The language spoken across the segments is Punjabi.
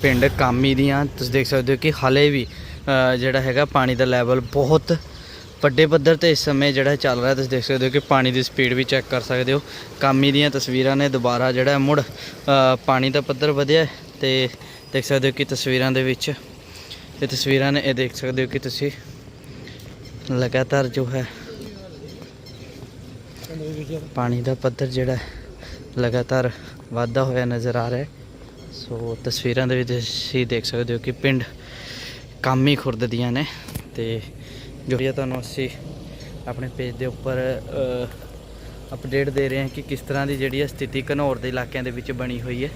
ਪਿੰਡ ਕਾਮੀ ਦੀਆਂ, ਤੁਸੀਂ ਦੇਖ ਸਕਦੇ ਹੋ ਕਿ ਹਾਲੇ ਵੀ ਜਿਹੜਾ ਹੈਗਾ ਪਾਣੀ ਦਾ ਲੈਵਲ ਬਹੁਤ ਵੱਡੇ ਪੱਧਰ ਤੇ ਇਸ ਸਮੇਂ ਜਿਹੜਾ ਚੱਲ ਰਿਹਾ, ਤੁਸੀਂ ਦੇਖ ਸਕਦੇ ਹੋ ਕਿ ਪਾਣੀ ਦੀ ਸਪੀਡ ਵੀ ਚੈੱਕ ਕਰ ਸਕਦੇ ਹੋ। ਕਾਮੀ ਦੀਆਂ ਤਸਵੀਰਾਂ ਨੇ ਦੁਬਾਰਾ ਜਿਹੜਾ ਮੁੜ ਪਾਣੀ ਦਾ ਪੱਧਰ ਵਧਿਆ ਹੈ ਤੇ ਦੇਖ ਸਕਦੇ ਹੋ ਕਿ ਤਸਵੀਰਾਂ ਦੇ ਵਿੱਚ, ਇਹ ਤਸਵੀਰਾਂ ਨੇ, ਇਹ ਦੇਖ ਸਕਦੇ ਹੋ ਕਿ ਤੁਸੀਂ ਲਗਾਤਾਰ ਜੋ ਹੈ ਪਾਣੀ ਦਾ ਪੱਧਰ ਜਿਹੜਾ ਲਗਾਤਾਰ ਵਾਧਾ ਹੋਇਆ ਨਜ਼ਰ ਆ ਰਿਹਾ ਹੈ। ਸੋ ਤਸਵੀਰਾਂ ਦੇ ਵਿੱਚ ਤੁਸੀਂ ਦੇਖ ਸਕਦੇ ਹੋ ਕਿ ਪਿੰਡ ਕਾਮੀ ਖੁਰਦ ਦੀਆਂ ਨੇ ਤੇ ਜੋ ਇਹ ਤੁਹਾਨੂੰ ਅਸੀਂ ਆਪਣੇ ਪੇਜ ਦੇ ਉੱਪਰ ਅਪਡੇਟ ਦੇ ਰਹੇ ਹਾਂ ਕਿ ਕਿਸ ਤਰ੍ਹਾਂ ਦੀ ਜਿਹੜੀ ਹੈ ਸਥਿਤੀ ਘਨੌਰ ਦੇ ਇਲਾਕਿਆਂ ਦੇ ਵਿੱਚ ਬਣੀ ਹੋਈ ਹੈ।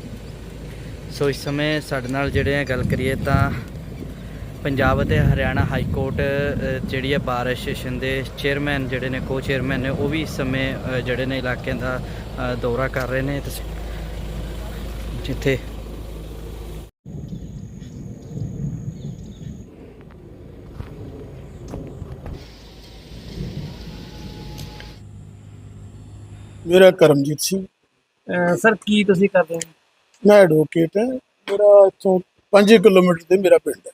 ਸੋ ਇਸ ਸਮੇਂ ਸਾਡੇ ਨਾਲ ਜਿਹੜੇ ਆ ਗੱਲ ਕਰੀਏ ਤਾਂ ਪੰਜਾਬ ਅਤੇ ਹਰਿਆਣਾ ਹਾਈ ਕੋਰਟ ਜਿਹੜੀ ਹੈ ਬਾਰ ਐਸੋਸੀਏਸ਼ਨ ਦੇ ਚੇਅਰਮੈਨ ਜਿਹੜੇ ਨੇ ਕੋ ਚੇਅਰਮੈਨ ਨੇ, ਉਹ ਵੀ ਇਸ ਸਮੇਂ ਜਿਹੜੇ ਨੇ ਇਲਾਕਿਆਂ ਦਾ ਦੌਰਾ ਕਰ ਰਹੇ ਨੇ। ਤੁਸੀਂ ਜਿੱਥੇ ਮੇਰਾ ਕਰਮਜੀਤ ਸਿੰਘ। ਸਰ ਕੀ ਤੁਸੀਂ ਕਰਦੇ ਹੋ? ਮੈਂ ਐਡਵੋਕੇਟ ਹਾਂ। ਮੇਰਾ ਇੱਥੋਂ 5 ਕਿਲੋਮੀਟਰ ਤੇ ਮੇਰਾ ਪਿੰਡ ਹੈ।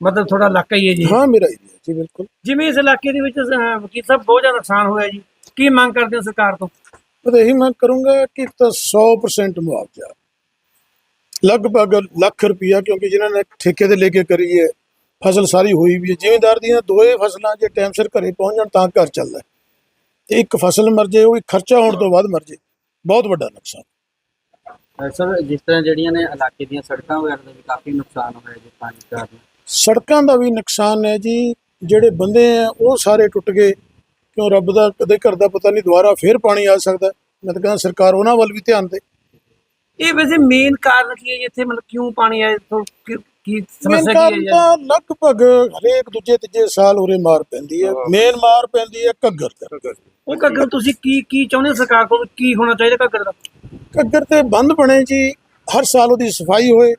ਮਤਲਬ ਥੋੜਾ ਇਲਾਕਾ ਹੀ ਹੈ ਜੀ? ਹਾਂ ਮੇਰਾ ਏਰੀਆ ਜੀ ਬਿਲਕੁਲ। ਜਿਵੇਂ ਇਸ ਇਲਾਕੇ ਦੇ ਵਿੱਚ ਵਕੀਲ ਸਾਹਿਬ ਬਹੁਤ ਜ਼ਿਆਦਾ ਨੁਕਸਾਨ ਹੋਇਆ ਜੀ। ਕੀ ਮੰਗ ਕਰਦੇ ਹੋ ਸਰਕਾਰ ਤੋਂ? ਮੈਂ ਇਹੀ ਮੰਗ ਕਰੂੰਗਾ ਕਿ ਤਾਂ 100% ਮੁਆਵਜ਼ਾ। ਲਗਭਗ ਲੱਖ ਰੁਪਇਆ ਕਿਉਂਕਿ ਜਿਨ੍ਹਾਂ ਨੇ ਠੇਕੇ ਤੇ ਲੈ ਕੇ ਕਰੀ ਹੈ ਫਸਲ ਸਾਰੀ ਹੋਈ ਵੀ ਹੈ। ਜ਼ਿਮੀਂਦਾਰ ਦੀਆਂ ਦੋਏ ਫਸਲਾਂ ਜੇ ਟਾਈਮ ਸਿਰ ਘਰੇ ਪਹੁੰਚ ਜਾਣ ਤਾਂ ਘਰ ਚੱਲਦਾ। ਤੇ ਇੱਕ ਫਸਲ ਮਰ ਜੇ ਉਹ ਵੀ ਖਰਚਾ ਹੋਣ ਤੋਂ ਬਾਅਦ ਮਰ ਜੇ ਬਹੁਤ ਵੱਡਾ ਨੁਕਸਾਨ। ਸਰ ਜਿਸ ਤਰ੍ਹਾਂ ਜਿਹੜੀਆਂ ਨੇ ਇਲਾਕੇ ਦੀਆਂ ਸੜਕਾਂ ਵਗੈਰਾ ਦਾ ਵੀ ਕਾਫੀ ਨੁਕਸਾਨ ਹੋਇਆ ਜੀ ਪਾਣੀ ਕਾਰਨ ਸੜਕਾਂ ਦਾ ਵੀ ਨੁਕਸਾਨ ਹੈ ਜੀ ਜਿਹੜੇ ਬੰਦੇ ਆ ਉਹ ਸਾਰੇ ਟੁੱਟ ਗਏ। ਕਿਉਂ ਰੱਬ ਦਾ ਕਦੇ ਘਰ ਦਾ ਪਤਾ ਨਹੀਂ ਦੁਬਾਰਾ ਫੇਰ ਪਾਣੀ ਆ ਸਕਦਾ। ਮੈਂ ਤਾਂ ਕਹਿੰਦਾ ਸਰਕਾਰ ਉਹਨਾਂ ਵੱਲ ਵੀ ਧਿਆਨ ਦੇ। ਇਹ ਵੈਸੇ ਮੇਨ ਕਾਰਨ ਕੀ ਹੈ ਜੀ ਇੱਥੇ ਮਤਲਬ ਕਿਉਂ ਪਾਣੀ ਆਇਆ ਇੱਥੋਂ ਕੀ ਸਮੱਸਿਆ ਕੀ ਹੈ ਜੀ? ਤਾਂ ਲਗਭਗ ਹਰੇਕ ਦੂਜੇ ਤੀਜੇ ਸਾਲ ਉਰੇ ਮਾਰ ਪੈਂਦੀ ਹੈ। ਮੇਨ ਮਾਰ ਪੈਂਦੀ ਹੈ ਘੱਗਰ ਤੇ। ਉਹ ਘੱਗਰ ਤੁਸੀਂ ਕੀ ਕੀ ਚਾਹੁੰਦੇ ਹੋ ਸਰਕਾਰ ਕੋਲ? ਕੀ ਹੋਣਾ ਚਾਹੀਦਾ ਘੱਗਰ ਦਾ? ਘੱਗਰ ਤੇ ਬੰਦ ਬਣੇ ਜੀ। ਹਰ ਸਾਲ ਉਹਦੀ ਸਫ਼ਾਈ ਹੋਏ।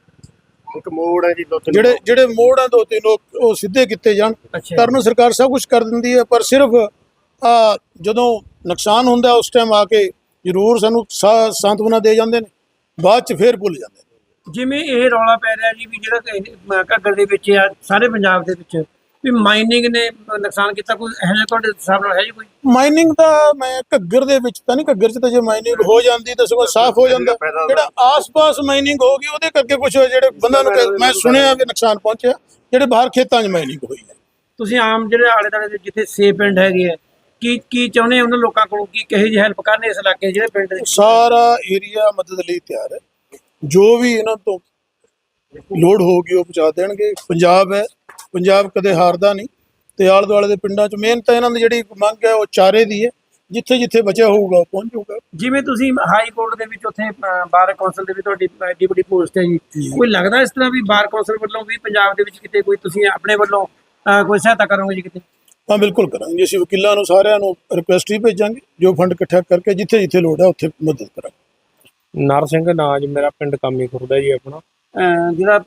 ਇੱਕ ਮੋੜ ਹੈ ਜੀ ਦੋ ਤਿੰਨ ਜਿਹੜੇ ਜਿਹੜੇ ਮੋੜ ਆ ਦੋ ਤਿੰਨ ਉਹ ਉਹ ਸਿੱਧੇ ਕੀਤੇ ਜਾਣ। ਅੱਛਾ ਕਰਨ ਨੂੰ ਸਰਕਾਰ ਸਭ ਕੁਝ ਕਰ ਦਿੰਦੀ ਹੈ ਪਰ ਸਿਰਫ ਆ ਜਦੋਂ ਨੁਕਸਾਨ ਹੁੰਦਾ ਉਸ ਟਾਈਮ ਆ ਕੇ ਜ਼ਰੂਰ ਸਾਨੂੰ ਸਾ- ਸਾਂਤਵਨਾ ਦੇ ਜਾਂਦੇ ਨੇ। ਬਾਅਦ ਚ ਫੇਰ ਭੁੱਲ ਜਾਂਦੇ ਨੇ। ਜਿਵੇਂ ਇਹ ਰੌਲਾ ਪੈ ਰਿਹਾ ਜੀ ਵੀ ਜਿਹੜਾ ਘੱਗਰ ਦੇ ਵਿੱਚ ਆ ਸਾਰੇ ਪੰਜਾਬ ਦੇ ਵਿੱਚ ਵੀ ਮਾਈਨਿੰਗ ਨੇ ਨੁਕਸਾਨ ਕੀਤਾ ਕੋਈ ਇਹੋ ਜਿਹਾ ਤੁਹਾਡੇ ਹਿਸਾਬ ਨਾਲ ਹੈ ਜੀ ਕੋਈ? ਮਾਈਨਿੰਗ ਦਾ ਮੈਂ ਘੱਗਰ ਦੇ ਵਿੱਚ ਤਾਂ ਨਹੀਂ ਘੱਗਰ ਚ ਤਾਂ ਜੇ ਮਾਈਨਿੰਗ ਹੋ ਜਾਂਦੀ ਤਾਂ ਸਗੋਂ ਸਾਫ਼ ਹੋ ਜਾਂਦਾ। ਜਿਹੜਾ ਆਸ-ਪਾਸ ਮਾਈਨਿੰਗ ਹੋ ਗਈ ਉਹਦੇ ਕਰਕੇ ਕੁਝ ਜਿਹੜੇ ਬੰਦਾ ਨੂੰ ਮੈਂ ਸੁਣਿਆ ਵੀ ਨੁਕਸਾਨ ਪਹੁੰਚਿਆ ਜਿਹੜੇ ਬਾਹਰ ਖੇਤਾਂ 'ਚ ਮਾਈਨਿੰਗ ਹੋਈ ਹੈ। ਤੁਸੀਂ ਆਮ ਜਿਹੜੇ ਆਲੇ ਦੁਆਲੇ ਦੇ ਜਿੱਥੇ ਸੇ ਪਿੰਡ ਹੈਗੇ ਆ ਕੀ ਕੀ ਚਾਹੁੰਦੇ ਉਹਨਾਂ ਲੋਕਾਂ ਕੋਲੋਂ ਕੀ ਕਹੇ ਜੀ ਹੈਲਪ ਕਰਨੇ ਇਸ ਇਲਾਕੇ ਜਿਹੜੇ ਪਿੰਡ ਦੇ? ਸਾਰਾ ਏਰੀਆ ਮਦਦ ਲਈ ਤਿਆਰ ਹੈ। ਜੋ ਵੀ ਇਹਨਾਂ ਤੋਂ ਲੋੜ ਹੋਊਗੀ ਉਹ ਪਹੁੰਚਾ ਦੇਣਗੇ। ਪੰਜਾਬ ਹੈ ਪੰਜਾਬ ਕਦੇ ਹਾਰਦਾ ਨਹੀਂ। ਤੇ ਆਲੇ ਦੁਆਲੇ ਦੇ ਪਿੰਡਾਂ 'ਚ ਮਿਹਨਤ ਇਹਨਾਂ ਦੀ ਜਿਹੜੀ ਮੰਗ ਹੈ ਉਹ ਚਾਰੇ ਦੀ ਹੈ। ਜਿੱਥੇ ਜਿੱਥੇ ਬਚਿਆ ਹੋਊਗਾ ਉਹ ਪਹੁੰਚ ਜਾਊਗਾ। ਜਿਵੇਂ ਤੁਸੀਂ ਹਾਈ ਕੋਰਟ ਦੇ ਵਿੱਚ ਉੱਥੇ ਬਾਰ ਕੌਂਸਲ ਦੇ ਵਿੱਚ ਤੁਹਾਡੀ ਐਡੀ ਵੱਡੀ ਪੋਸਟ ਹੈ ਜੀ। ਕੋਈ ਲੱਗਦਾ ਇਸ ਤਰ੍ਹਾਂ ਵੀ ਬਾਰ ਕੌਂਸਲ ਵੱਲੋਂ ਵੀ ਪੰਜਾਬ ਦੇ ਵਿੱਚ ਕਿਤੇ ਕੋਈ ਤੁਸੀਂ ਆਪਣੇ ਵੱਲੋਂ ਕੋਈ ਸਹਾਇਤਾ ਕਰੋਗੇ ਜੀ ਕਿਤੇ? ਹਾਂ ਬਿਲਕੁਲ ਕਰਾਂਗੇ। ਅਸੀਂ ਵਕੀਲਾਂ ਨੂੰ ਸਾਰਿਆਂ ਨੂੰ ਰਿਕੁਐਸਟ ਹੀ ਭੇਜਾਂਗੇ ਜੋ ਫੰਡ ਇਕੱਠਾ ਕਰਕੇ ਜਿੱਥੇ ਜਿੱਥੇ ਲੋੜ ਹੈ ਉੱਥੇ ਮਦਦ ਕਰਾਂਗੇ। ਨਰ ਸਿੰਘ ਨਾਂ ਮੇਰਾ ਪਿੰਡ ਕਾਮੀ ਖੁਰਦਾ ਜੀ ਆਪਣਾ। ਜਿਹੜਾ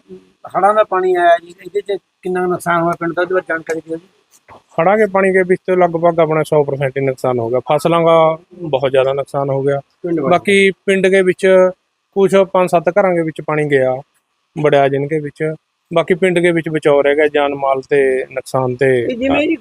ਹੜਾਂ ਦਾ ਪਾਣੀ ਆਇਆ ਜੀ ਇਹਦੇ ਚ ਕਿੰਨਾ ਨੁਕਸਾਨ ਹੋਇਆ? ਪਿੰਡ ਦਾ ਉਹਦੇ ਜਾਣਕਾਰੀ ਦਿਓ ਜੀ। ਖੜਾਂਗੇ ਪਾਣੀ ਦੇ ਵਿੱਚ ਲਗਭਗ ਆਪਣਾ 100% ਹੀ ਨੁਕਸਾਨ ਹੋ ਗਿਆ। ਫਸਲਾਂ ਦਾ ਬਹੁਤ ਜ਼ਿਆਦਾ ਨੁਕਸਾਨ ਹੋ ਗਿਆ। ਬਾਕੀ ਪਿੰਡ ਦੇ ਵਿੱਚ ਕੁਝ 5-7 ਘਰਾਂ ਦੇ ਵਿੱਚ ਪਾਣੀ ਗਿਆ ਬੜਿਆ ਜਿਨ ਦੇ ਵਿੱਚ। ਬਾਕੀ ਪਿੰਡ ਦੇ ਵਿੱਚ ਬਚਾਓ ਰਹਿ ਗਿਆ ਜਾਨ ਮਾਲ ਤੇ ਨੁਕਸਾਨ ਤੇ ਇਹ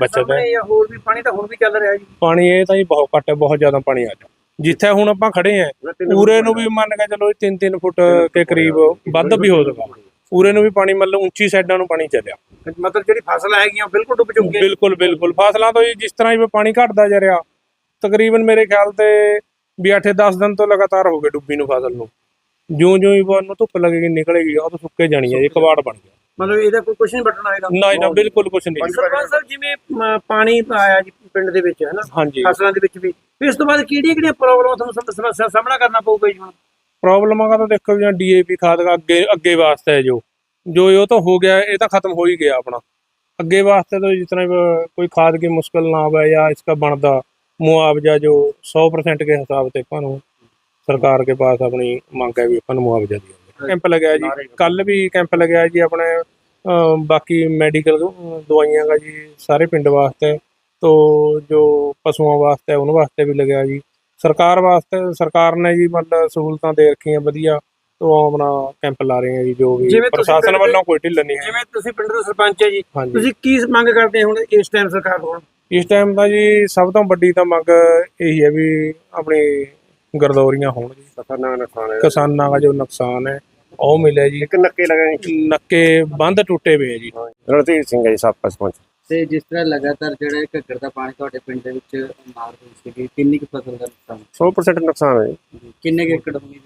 ਬਚਤ ਹੈ। ਹੋਰ ਵੀ ਪਾਣੀ ਤਾਂ ਹੁਣ ਵੀ ਚੱਲ ਰਿਹਾ ਜੀ। ਪਾਣੀ ਇਹ ਤਾਂ ਜੀ ਬਹੁਤ ਘੱਟ ਹੈ ਬਹੁਤ ਜ਼ਿਆਦਾ ਪਾਣੀ ਆ ਗਿਆ। ਜਿੱਥੇ ਹੁਣ ਆਪਾਂ ਖੜੇ ਆਂ ਪੂਰੇ ਨੂੰ ਵੀ ਮੰਨ ਕੇ ਚਲੋ 3-3 ਫੁੱਟ ਕੇ ਕਰੀਬ ਵੱਧ ਵੀ ਹੋ ਸਕਦਾ ਪੂਰੇ ਨੂੰ ਵੀ ਪਾਣੀ ਮਤਲਬ ਉੱਚੀ ਸਾਈਡਾਂ ਨੂੰ ਪਾਣੀ ਚੱਲਿਆ। ਮਤਲਬ ਜਿਹੜੀ ਫਸਲ ਹੈਗੀਆਂ ਬਿਲਕੁਲ ਡੁੱਬ ਚੁੱਕੀਆਂ। ਬਿਲਕੁਲ ਬਿਲਕੁਲ। ਫਸਲਾਂ ਤੋਂ ਜਿਸ ਤਰ੍ਹਾਂ ਹੀ ਪਾਣੀ ਘਟਦਾ ਜਾ ਰਿਹਾ ਤਕਰੀਬਨ ਮੇਰੇ ਖਿਆਲ ਤੇ ਵੀ 8-10 ਦਿਨ ਤੋਂ ਲਗਾਤਾਰ ਹੋ ਗਏ ਡੁੱਬੀ ਨੂੰ ਫਸਲ ਨੂੰ। ਜਿਉਂ ਜਿਉਂ ਹੀ ਉਹਨੂੰ ਧੁੱਪ ਲੱਗੇਗੀ ਨਿਕਲੇਗੀ ਉਹ ਤਾਂ ਸੁੱਕੇ ਜਾਣੀ ਹੈ ਜੀ ਕਬਾੜ ਬਣ ਗਿਆ। ਮਤਲਬ ਇਹਦਾ ਕੋਈ ਕੁਝ ਨਹੀਂ ਬਟਣਾ ਹੈਗਾ ਨਾ ਨਾ ਬਿਲਕੁਲ ਕੁਝ ਨਹੀਂ। ਸਰਪੰਚ ਸਾਹਿਬ ਜਿਵੇਂ ਪਾਣੀ ਆਇਆ ਜੀ ਪਿੰਡ ਦੇ ਵਿੱਚ ਹੈ ਫਸਲਾਂ ਦੇ ਵਿੱਚ ਵੀ। ਫਿਰ ਇਸ ਤੋਂ ਬਾਅਦ ਕਿਹੜੀਆਂ ਕਿਹੜੀਆਂ ਪ੍ਰੋਬਲਮਾਂ ਤੁਹਾਨੂੰ ਸਮ- ਸਮੱਸਿਆ ਸਾਹਮਣਾ ਕਰਨਾ ਪਊਗਾ ਜੀ ਪ੍ਰੋਬਲਮਾਂ ਦਾ ਤਾਂ ਦੇਖੋ ਜਿਵੇਂ ਡੀਏਪੀ ਖਾਦ ਦਾ ਅੱਗੇ ਅੱਗੇ ਵਾਸਤੇ ਜੋ। ਜੋ ਇਹ ਤਾਂ ਹੋ ਗਿਆ ਇਹ ਤਾਂ ਖਤਮ ਹੋ ਹੀ ਗਿਆ ਆਪਣਾ। ਅੱਗੇ ਵਾਸਤੇ ਤਾਂ ਜਿਸ ਤਰ੍ਹਾਂ ਅਹ, ਕੋਈ ਖਾਦ ਕੀ ਮੁਸ਼ਕਲ ਨਾ ਆਵੇ ਜਾਂ ਇਸ ਦਾ ਬਣਦਾ ਮੁਆਵਜ਼ਾ ਜੋ 100% ਕੇ ਹਿਸਾਬ ਤੇ ਆਪਾਂ ਨੂੰ ਸਰਕਾਰ ਕੇ ਪਾਸ ਆਪਣੀ ਮੰਗ ਹੈ ਵੀ ਆਪਾਂ ਨੂੰ ਮੁਆਵਜ਼ਾ ਦੇ ਕੈਂਪ ਲਗਾਇਆ ਜੀ। ਕੱਲ ਵੀ ਕੈਂਪ ਲਗਾਇਆ ਜੀ ਆਪਣੇ ਬਾਕੀ ਮੈਡੀਕਲ ਦਵਾਈਆਂ ਦਾ ਜੀ ਸਾਰੇ ਪਿੰਡ ਵਾਸਤੇ ਤੋ ਜੋ ਪਸ਼ੂਆਂ ਵਾਸਤੇ ਉਹਨਾਂ ਵਾਸਤੇ ਵੀ ਲਗਾਇਆ ਜੀ। ਸਰਕਾਰ ਵਾਸਤੇ ਸਰਕਾਰ ਨੇ ਜੀ ਮਤਲਬ ਸਹੂਲਤਾਂ ਦੇ ਰੱਖੀਆਂ ਵਧੀਆ ਤੋਂ ਆਪਣਾ ਕੈਂਪ ਲਾ ਰਹੇ ਆ ਜੀ ਜੋ ਵੀ ਪ੍ਰਸ਼ਾਸਨ ਵੱਲੋਂ ਕੋਈ ਢਿੱਲ ਨਹੀਂ ਜਿਵੇਂ ਤੁਸੀਂ ਪਿੰਡ ਦੇ ਸਰਪੰਚ ਹੈ ਜੀ ਤੁਸੀਂ ਕੀ ਮੰਗ ਕਰਦੇ ਹੁਣ ਇਸ ਟਾਈਮ ਸਰਕਾਰ ਤੋਂ ਇਸ ਟਾਈਮ ਦਾ ਜੀ ਸਭ ਤੋਂ ਵੱਡੀ ਤਾਂ ਮੰਗ ਇਹੀ ਹੈ ਵੀ ਆਪਣੇ ਗਰਦੌਰੀਆਂ ਹੋਣ ਜੀ। ਕਿਸਾਨਾਂ ਦਾ ਨੁਕਸਾਨ ਹੈ। ਕਿਸਾਨਾਂ ਦਾ ਜੋ ਨੁਕਸਾਨ ਹੈ ਉਹ ਮਿਲਿਆ ਜੀ। ਇੱਕ ਨੱਕੇ ਲਗਾਏ ਨੱਕੇ ਬੰਦ ਟੁੱਟੇ ਪਏ ਜੀ। ਰਣਧੀਰ ਸਿੰਘ ਹੈ ਜੀ ਸਾਬਕਾ ਸਰਪੰਚ ਤੇ ਜਿਸ ਤਰ੍ਹਾਂ ਲਗਾਤਾਰ ਜਿਹੜਾ ਇਹ ਘੱਗਰ ਦਾ ਪਾਣੀ ਤੁਹਾਡੇ ਪਿੰਡ ਦੇ ਵਿੱਚ ਮਾਰ ਰਹੀ ਸੀਗੀ ਕਿੰਨੀ ਕੁ ਫਸਲ ਦਾ ਨੁਕਸਾਨ? 100% ਨੁਕਸਾਨ ਹੈ ਜੀ। ਕਿੰਨੇ ਕੁ ਏਕੜ ਹੋਈ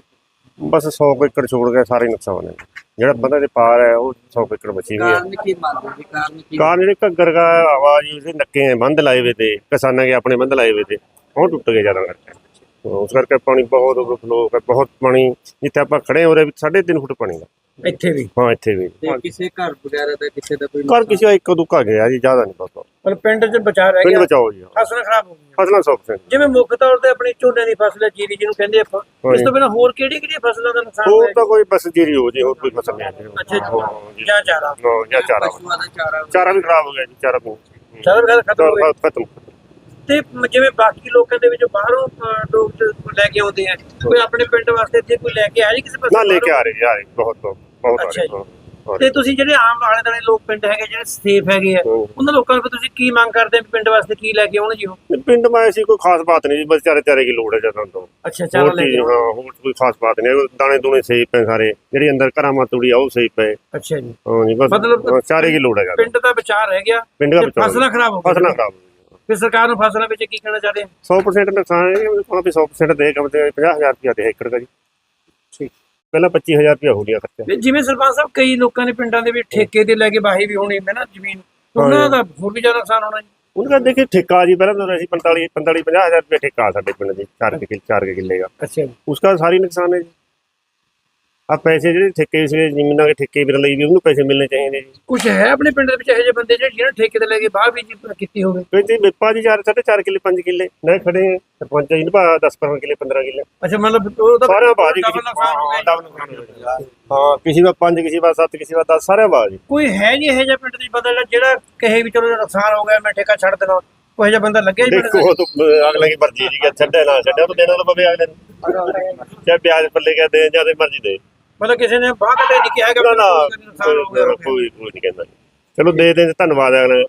ਬਸ 100 ਕੁ ਏਕੜ ਛੋੜ ਗਿਆ ਸਾਰੇ ਨੁਕਸਾਨ ਹੈ ਜਿਹੜਾ ਬੰਦਾ ਦੇ ਪਾਰ ਹੈ ਉਹ 100 ਕੁ ਏਕੜ ਬਚੀ ਹੋਈ ਹੈ। ਕਾਰਨ ਕੀ ਮੰਨਦੇ ਜੀ? ਕਾਰਨ ਕੀ ਕਾਰ ਜਿਹੜੇ ਘੱਗਰ ਦਾ ਆਵਾਜ਼ ਉਹਦੇ ਨੱਕੇ ਹੈ ਬੰਦ ਲਾਏ ਵੇ ਤੇ ਕਿਸਾਨਾਂ ਕੇ ਆਪਣੇ ਬੰਦ ਲਾਏ ਵੇ ਤੇ ਉਹ ਟੁੱਟ ਗਏ ਜ਼ਿਆਦਾ ਕਰਕੇ। ਉਸ ਕਰਕੇ ਪਾਣੀ ਬਹੁਤ ਓਵਰਫਲੋ ਹੈ ਬਹੁਤ ਪਾਣੀ ਜਿੱਥੇ ਆਪਾਂ ਖੜੇ ਹੋ ਰਹੇ ਵੀ 3.5 ਫੁੱਟ ਪਾਣੀ ਦਾ ਇੱਥੇ ਵੀ? ਹਾਂ ਇੱਥੇ ਵੀ। ਤੇ ਕਿਸੇ ਘਰ ਵਗੈਰਾ ਦਾ ਕਿਸੇ ਦਾ ਕੋਈ ਘਰ ਕਿਸੇ ਦਾ ਇੱਕ ਦੁੱਕਾ ਗਿਆ ਜੀ ਜ਼ਿਆਦਾ ਨਹੀਂ ਪਤਾ ਪਰ ਪਿੰਡ 'ਚ ਬਚਾ ਰਹਿ ਪਿੰਡ ਗਿਆ? ਬਚਾਓ ਜੀ ਫਸਲਾਂ ਖਰਾਬ ਹੋ ਗਈਆਂ। ਫਸਲਾਂ 100% ਜਿਵੇਂ ਮੁੱਖ ਤੌਰ ਤੇ ਆਪਣੀ ਝੋਨੇ ਦੀ ਫਸਲ ਹੈ ਜੀਰੀ ਜਿਹਨੂੰ ਕਹਿੰਦੇ ਆਪਾਂ। ਇਸ ਤੋਂ ਬਿਨਾਂ ਹੋਰ ਕਿਹੜੀ ਕਿਹੜੀ ਫਸਲਾਂ ਦਾ ਨੁਕਸਾਨ ਹੋਰ ਤਾਂ ਕੋਈ ਬਸ ਜੀਰੀ ਹੋ ਜੀ ਹੋਰ ਕੋਈ ਫਸਲ ਨਹੀਂ ਅੱਛਾ ਜੀ। ਜੀ। ਚਾਰਾ। ਹਾਂ, ਜਾਂ ਚਾਰਾ। ਚਾਰਾ। ਵੀ ਖਰਾਬ ਹੋ ਗਿਆ ਜੀ ਚਾਰਾ ਵੀ ਚਾਰਾ ਖਤਮ ਹੋ ਗਿਆ। ਖਤਮ। ਤੇ ਜਿਵੇਂ ਬਾਕੀ ਲੋਕਾਂ ਦੇ ਵਿੱਚ ਬਾਹਰੋਂ ਲੋਕ ਲੈ ਕੇ ਆਉਂਦੇ ਆ ਕੋਈ ਆਪਣੇ ਪਿੰਡ ਵਾਸਤੇ ਇੱਥੇ ਕੋਈ ਲੈ ਕੇ ਆ ਜੀ ਕਿਸੇ ਨਾ ਪਾਸੇ ਲੈ ਕੇ ਆ ਰਹੇ ਰਹੇ ਬਹੁਤ ਬਹੁਤ ਬਹੁਤ ਆ ਰਹੇ। ਹਾਂ, ਤੇ। ਤੁਸੀਂ ਜਿਹੜੇ ਆਮ ਆਲੇ ਦੁਆਲੇ ਲੋਕ ਪਿੰਡ ਹੈਗੇ ਜਿਹੜੇ ਸੇਫ ਹੈਗੇ ਆ ਹਾਂ। ਉਹਨਾਂ ਲੋਕਾਂ ਨੂੰ ਫਿਰ ਤੁਸੀਂ ਕੀ ਮੰਗ ਕਰਦੇ ਪਿੰਡ ਵਾਸਤੇ ਕੀ ਲੈ ਕੇ ਆਉਣ ਜੀ ਉਹ? ਪਿੰਡ ਮੈਂ ਐਸੀ ਕੋਈ ਖਾਸ ਬਾਤ ਨਹੀਂ ਜੀ ਬਸ ਚਾਰੇ ਚਾਰੇ ਕੀ ਲੋੜ ਹੈ ਜਦੋਂ ਤੋਂ। ਅੱਛਾ ਚਾਰਾ ਲੈ ਕੇ ਹਾਂ ਹੋਰ ਕੋਈ ਖਾਸ ਬਾਤ ਨਹੀਂ ਹੈ। ਦਾਣੇ ਦੂਣੇ ਸਹੀ ਪਏ ਸਾਰੇ ਜਿਹੜੀ ਅੰਦਰ ਘਰਾਂ ਮਾ ਤੂੜੀ ਆ ਉਹ ਸਹੀ ਪਏ ਅੱਛਾ ਜੀ। ਹਾਂ ਜੀ ਬਸ ਮਤਲਬ ਹਾਂ, ਚਾਰੇ ਕੀ ਲੋੜ ਹੈ ਪਿੰਡ ਦਾ ਵਿਚਾਰ ਰਹਿ ਗਿਆ ਪਿੰਡ ਦਾ ਬਚਾਓ ਫਸਲਾਂ ਖਰਾਬ ਹੋ ਗਈਆਂ। ਫਸਲਾਂ ਖਰਾਬ ਹੋ ਫਿਰ ਸਰਕਾਰ ਨੂੰ ਫਸਲਾਂ ਵਿੱਚ ਕੀ ਕਹਿਣਾ ਚਾਹਦੇ ਹੋ? 100% ਨੁਕਸਾਨ ਹੈ ਉਹਨਾਂ ਵੀ 100% ਦੇ ਕਮਦੇ 50000 ਰੁਪਇਆ ਦੇ ਏਕੜ ਦਾ ਜੀ। ਠੀਕ। ਪਹਿਲਾਂ 25000 ਰੁਪਇਆ ਹੋ ਗਿਆ ਖਰਚਾ। ਨਹੀਂ ਜਿਵੇਂ ਸਰਪੰਚ ਸਾਹਿਬ ਕਈ ਲੋਕਾਂ ਨੇ ਪਿੰਡਾਂ ਦੇ ਵਿੱਚ ਠੇਕੇ ਤੇ ਲੈ ਕੇ ਬਾਹੀ ਵੀ ਹੋਣੀ ਹੈ ਨਾ ਜ਼ਮੀਨ। ਉਹਨਾਂ ਦਾ ਹੋਰ ਵੀ ਜ਼ਿਆਦਾ ਨੁਕਸਾਨ ਹੋਣਾ ਜੀ। ਉਹਨਾਂ ਦਾ ਦੇਖੇ ਠੇਕਾ ਜੀ ਪਹਿਲਾਂ ਤਾਂ ਅਸੀਂ 45 45 50000 ਰੁਪਏ ਠੇਕਾ ਸਾਡੇ ਪਿੰਡ ਦੇ ਚਾਰ ਕਿੱਲੇ 4 ਕਿੱਲੇ ਦਾ। ਅੱਛਾ ਜੀ। ਉਸਕਾ ਸਾਰੀ ਨੁਕਸਾਨ ਹੈ ਜੀ। ਆ ਪੈਸੇ ਜਿਹੜੇ ਠੇਕੇ ਸੀ ਜ਼ਮੀਨਾਂ ਦੇ ਠੇਕੇ ਵੀਰ ਲਈ ਵੀ ਉਹਨੂੰ ਪੈਸੇ ਮਿਲਣੇ ਚਾਹੀਦੇ ਜੀ। ਕੁਝ ਹੈ ਆਪਣੇ ਪਿੰਡ ਦੇ ਵਿੱਚ ਇਹੋ ਜਿਹੇ ਬੰਦੇ ਜਿਹੜੇ ਜਿਹਨਾਂ ਠੇਕੇ ਤੇ ਲੈ ਕੇ ਬਾਹ ਵੀ ਕੀਤੀ ਹੋਵੇ? ਕਹਿੰਦੇ ਵਿਪਾ ਜੀ 4 4.5 ਕਿੱਲੇ 5 ਕਿੱਲੇ ਨਾ ਖੜੇ ਸਰਪੰਚ ਜੀ ਭਾ 10 12 ਕਿੱਲੇ 15 ਕਿੱਲੇ। ਅੱਛਾ ਮਤਲਬ ਉਹ ਤਾਂ ਸਾਰਾ ਬਾਜੀ ਹਾਂ ਕਿਸੇ ਦਾ 5 ਕਿਸੇ ਦਾ 7 ਕਿਸੇ ਦਾ 10 ਸਾਰਿਆਂ ਬਾਜੀ ਕੋਈ ਹੈ ਨਹੀਂ ਇਹੋ ਜਿਹਾ ਪਿੰਡ ਦੀ ਬਦਲ ਜਿਹੜਾ ਕਹੇ ਵੀ ਚਲੋ ਨੁਕਸਾਨ ਹੋ ਗਿਆ ਮੈਂ ਠੇਕਾ ਛੱਡ ਦੇਣਾ। ਕੋਈ ਜਿਹਾ ਬੰਦਾ ਲੱਗਿਆ ਹੀ ਦੇਖੋ ਤੋ ਅਗਲੇ ਦੀ ਮਰਜ਼ੀ ਜੀ ਛੱਡੇ ਨਾ ਛੱਡੇ ਉਹ ਦੇਣਾ ਤਾਂ ਪਵੇ ਅਗਲੇ ਨੂੰ। ਚਾਹੇ ਵਿਆਜ ਪੱਲੇ ਕਹਦੇ ਜਾਂ ਤੇ ਮਰਜ਼ੀ ਦੇ। ਮਤਲਬ ਕਿਸੇ ਨੇ ਬਾਹ ਕਦੇ ਨਹੀਂ ਕਿਹਾ ਕਿ ਨਾ ਨਾ ਨੁਕਸਾਨ ਹੋ ਗਿਆ ਹੋ ਗਿਆ। ਕੋਈ ਕੋਈ ਨਹੀਂ ਕਹਿੰਦਾ ਚਲੋ ਦੇ ਦੇ ਧੰਨਵਾਦ ਅਗਲੇ